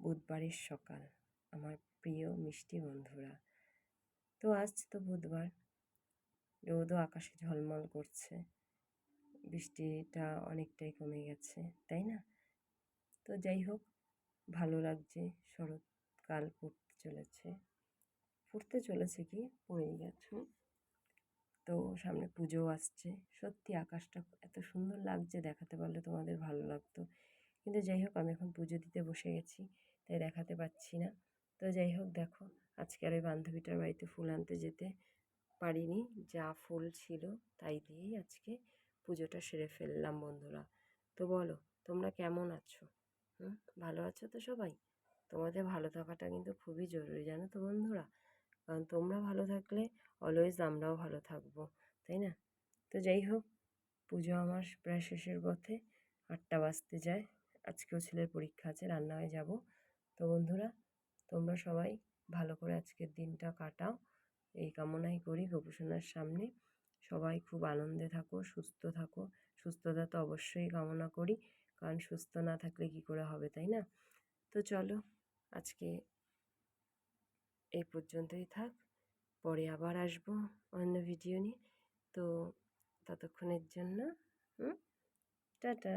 বুধবারের সকাল, আমার প্রিয় মিষ্টি বন্ধুরা। তো আজ তো বুধবার। রোদও আকাশে ঝলমল করছে। বৃষ্টিটা অনেকটাই কমে গেছে, তাই না? তো যাই হোক, ভালো লাগছে শরৎকাল পড়তে চলেছে। পড়তে চলেছে কি? পড়েই গেছে। তো সামনে পুজো আসছে। সত্যি আকাশটা এত সুন্দর লাগছে, দেখাতে পারলে তোমাদের ভালো লাগতো। কিন্তু যাই হোক, আমি এখন পুজো দিতে বসে গেছি। তাই দেখাতে পাচ্ছি না। তো যাই হোক দেখো, আজকে আর ওই বান্ধবীটার বাড়িতে ফুল আনতে যেতে পারিনি। যা ফুল ছিল তাই দিয়েই আজকে পুজোটা সেরে ফেললাম বন্ধুরা। তো বলো, তোমরা কেমন আছো? হুম, ভালো আছো তো সবাই? তোমাদের ভালো থাকাটা কিন্তু খুবই জরুরি জানো তো বন্ধুরা? কারণ তোমরা ভালো থাকলে অলওয়েজ আমরাও ভালো থাকব, তাই না? তো যাই হোক, পুজো আমার প্রায় শেষের পথে আটটা বাজতে যায়। আজকেও ছেলের পরীক্ষা আছে রান্নায় যাব। তো বন্ধুরা, তোমরা সবাই ভালো করে আজকের দিনটা কাটাও। এই কামনাই করি গোপুসোনার সামনে। সবাই খুব আনন্দে থাকো, সুস্থ থাকো। সুস্থতা তো অবশ্যই কামনা করি, কারণ সুস্থ না থাকলে কি করে হবে, তাই না? তো চলো, আজকে এই পর্যন্তই থাক। পরে আবার আসব অন্য ভিডিও নিয়ে। তো ততক্ষণের জন্য, হুম? টাটা।